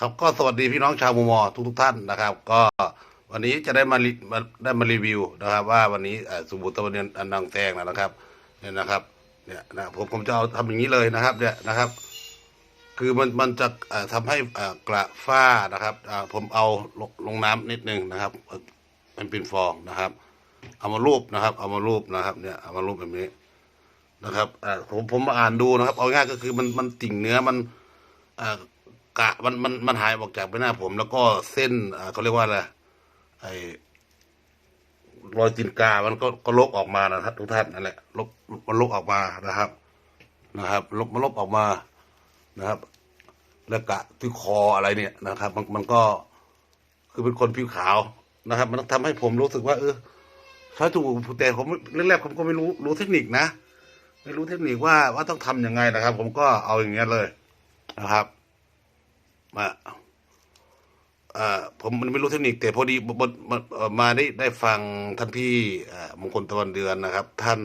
ครับก็สวัสดีพี่น้องชาวมูมอทุกทุกท่านนะครับ ก็วันนี้จะได้มามาได้มารีวิวนะครับ ว่าวันนี้เอ่อสุบุตะวันอันดังแตงนะครับเนี่ยนะครับเนี่ยนะผมผมจะเอาทำอย่างนี้เลยนะครับเนี่ยนะครับ คือมันมันจะเอ่อทำให้อ่อกระฝ้านะครับอ่าผมเอาลงลงน้ำนิดนึงนะครับเอ่อมันเป็นฟองนะครับ เอามารูปนะครับ เอามารูปนะครับเนี่ยเอามารูปแบบนี้นะครับอ่าผมผมมาอ่านดูนะครับ เอาง่ายก็คือมันมันติ่งเนื้อมันอ่า กะมันมันมันหายออกจากใบหน้าผม แล้วก็เส้นเขาเรียกว่าอะไรไอรอยตีนกา มันก็ก็ลบออกมานะครับทุกท่านนั่นแหละลบมันลบออกมานะครับ นะครับ ลบมันลบออกมานะครับ แล้วกะที่คออะไรเนี่ยนะครับ มันมันก็คือเป็นคนผิวขาวนะครับ มันทำให้ผมรู้สึกว่า เออใช้ถูกแต่ผมแรกๆผมก็ไม่รู้รู้เทคนิคนะไม่รู้เทคนิคว่าว่าต้องทำยังไงนะครับ ผมก็เอาอย่างเงี้ยเลยนะครับ มาผมมันไม่รู้เทคนิคแต่พอดีมาได้ได้ฟังท่านพี่มงคลตะวันเดือนนะครับ ท่าน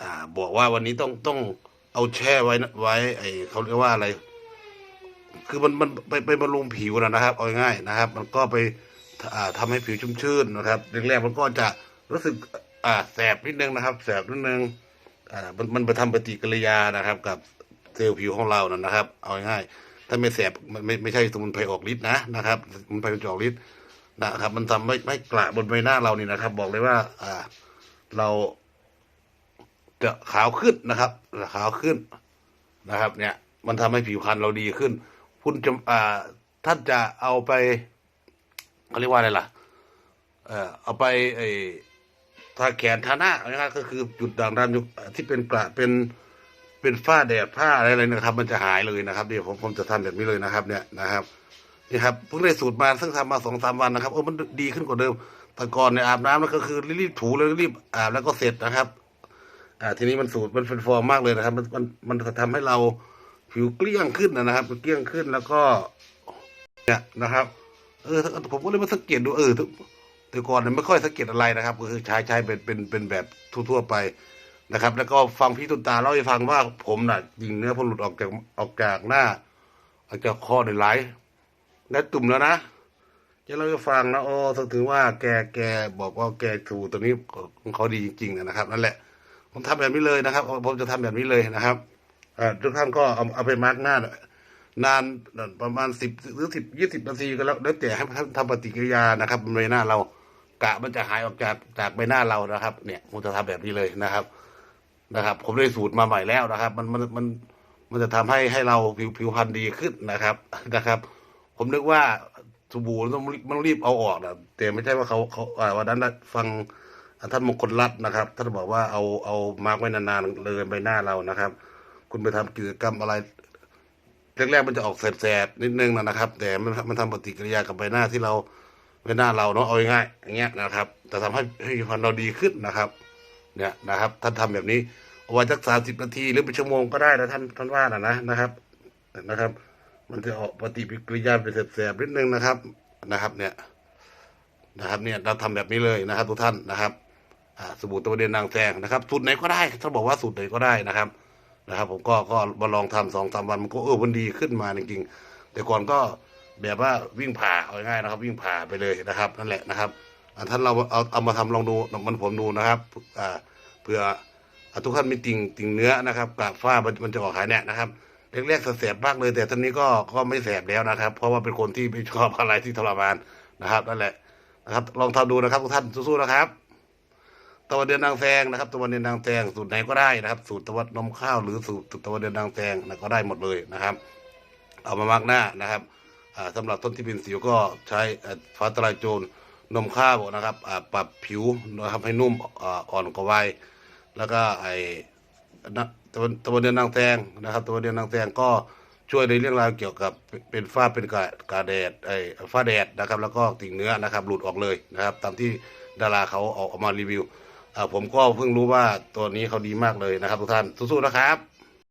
อบอกว่าวันนี้ต้องต้องเอาแช่ไว้ไว้ ไอเขาเรียกว่าอะไร คือมันมันไปไปบำรุงผิวนะนะครับ เอาง่ายนะครับ มันก็ไปอ่าทำให้ผิวชุ่มชื่นนะครับแรกๆมันก็จะรู้สึกอ่าแสบนิดนึงนะครับ แสบนิดนึงอ่ามันมันไปทำปฏิกิริยานะครับ กับเซลล์ผิวของเรานะครับ เอาง่าย ถ้าไม่แสบมันไม่ไม่ใช่สมุนไพรออกฤทธิ์นะนะครับสมุนไพรจะออกฤทธิ์นะครับ มันทำให้ไม่กระบนใบหน้าเรานี่นะครับ บอกเลยว่า อ่า เราจะขาวขึ้นนะครับขาวขึ้นนะครับ เนี่ย มันทำให้ผิวพรรณเราดีขึ้น คุณจะอ่าท่านจะเอาไปเขาเรียกว่าอะไรล่ะ เอ่อเอาไปไอ้ทาแขนทาหน้าอาง่ายก็คือจุดด่างดำอยู่ที่เป็นกระเป็น เป็นฝ้าแดดผ้าอะไรอะไรนะครับ มันจะหายเลยนะครับเดี๋ยวผมผมจะทำแบบนี้เลยนะครับ เนี่ยนะครับนี่ครับเพิ่งได้สูตรมาซึ่งทำมาสองสามวันนะครับโอ้มันดีขึ้นกว่าเดิมแต่ก่อนเนี่ยอาบน้ำแล้วก็คือรีบๆถูแล้วรีบอาบแล้วก็เสร็จนะครับ อ่า ทีนี้มันสูตรมันเป็นฟอร์มมากเลยนะครับ มันมันมันจะทำให้เราผิวเกลี้ยงขึ้นนะครับเกลี้ยงขึ้นแล้วก็ เนี่ยนะครับ เออผมก็เลยมาสังเกตดูเออแต่ก่อนเนี่ยไม่ค่อยสังเกตอะไรนะครับ ก็คือใช้ใช้เป็นเป็นเป็นแบบทั่ว ๆ ไป นะครับ แล้วก็ฟังพี่ตุนตาเล่าให้ฟังว่าผมน่ะยิงเนื้อผมหลุดออกจากออกจากหน้าออกจากคอในไหลและตุ่มแล้วนะจะเล่าให้ฟังนะโอ้ถึงว่าแกแกบอกว่าแกถูตัวนี้ของเขาดีจริงๆนะครับ นั่นแหละ ผมทำแบบนี้เลยนะครับ ผมจะทำแบบนี้เลยนะครับทุกท่านก็เอาเอาไปมาร์กหน้านานประมาณสิบหรือสิบยี่สิบนาทีก็แล้วแล้วแต่ให้ท่านทำปฏิกิริยานะครับบนใบหน้าเรากะมันจะหายออกจากจากใบหน้าเรานะครับ เนี่ยผมจะทำแบบนี้เลยนะครับ นะครับ ผมได้สูตรมาใหม่แล้วนะครับ มันมันมันมันจะทำให้ให้เราผิวผิวพรรณดีขึ้นนะครับนะครับ ผมนึกว่าสบู่ต้องมันรีบเอาออกนะแต่ไม่ใช่ว่าเขาเขาอ่าวันนั้นน่ะฟังท่านมงคลรัตน์นะครับท่านบอกว่าเอาเอามาร์กไว้นานๆเลยใบหน้าเรานะครับ คุณไปทำกิจกรรมอะไรแรกๆมันจะออกแสบๆนิดนึงนะครับ แต่มันมันทำปฏิกิริยากับใบหน้าที่เราใบหน้าเราเนาะเอาง่ายๆอย่างเงี้ยนะครับจะทำให้ให้ผิวพรรณเราดีขึ้นนะครับ เนี่ยนะครับ ท่านทำแบบนี้เอาไว้สักสามสิบนาทีหรือเป็นชั่วโมงก็ได้นะท่านท่านว่านะนะนะครับนะครับ มันจะออกปฏิกิริยาเป็นแสบๆนิดนึงนะครับนะครับ เนี่ยนะครับเนี่ยเราทำแบบนี้เลยนะครับ ทุกท่านนะครับสบู่ตัวเดนนางแซงนะครับสูตรไหนก็ได้ถ้าบอกว่าสูตรไหนก็ได้นะครับนะครับ ผมก็ก็มาลองทำสองสามวันมันก็เออมันดีขึ้นมาจริงๆแต่ก่อนก็แบบว่าวิ่งผ่าเอาง่ายนะครับ วิ่งผ่าไปเลยนะครับ นั่นแหละนะครับ ท่านเราเอาเอามาทำลองดูมันผมดูนะครับอ่าเผื่ออทุกท่านมีติ่งติ่งเนื้อนะครับกระฝ้ามันมันจะออกหายเนี่ยนะครับแรกๆแสบมากเลย แต่ตอนนี้ก็ก็ไม่แสบแล้วนะครับ เพราะว่าเป็นคนที่ไม่ชอบอะไรที่ทรมานนะครับนั่นแหละนะครับ ลองทำดูนะครับทุกท่านสู้ๆนะครับตะวันเดือนนางแซงนะครับตะวันเดือนนางแซงสูตรไหนก็ได้นะครับ สูตรตะวันนมข้าวหรือสูตรตะวันเดือนนางแซงนะก็ได้หมดเลยนะครับ เอามามักหน้านะครับอ่าสำหรับต้นที่เป็นสิวก็ใช้ฟ้าทลายโจร นมข้าวนะครับปรับผิวนะครับให้นุ่มอ่อนกว่าวัยแล้วก็ไอตะวันตะวันเดือนนางแซงนะครับตะวันเดือนนางแซงก็ช่วยในเรื่องราวเกี่ยวกับเป็นฝ้าเป็นกระกาแดดไอฝ้าแดดนะครับ แล้วก็ติ่งเนื้อนะครับ หลุดออกเลยนะครับ ตามที่ดาราเขาเอาออกมารีวิวอ่าผมก็เพิ่งรู้ว่าตัวนี้เขาดีมากเลยนะครับทุกท่านสู้ๆนะครับ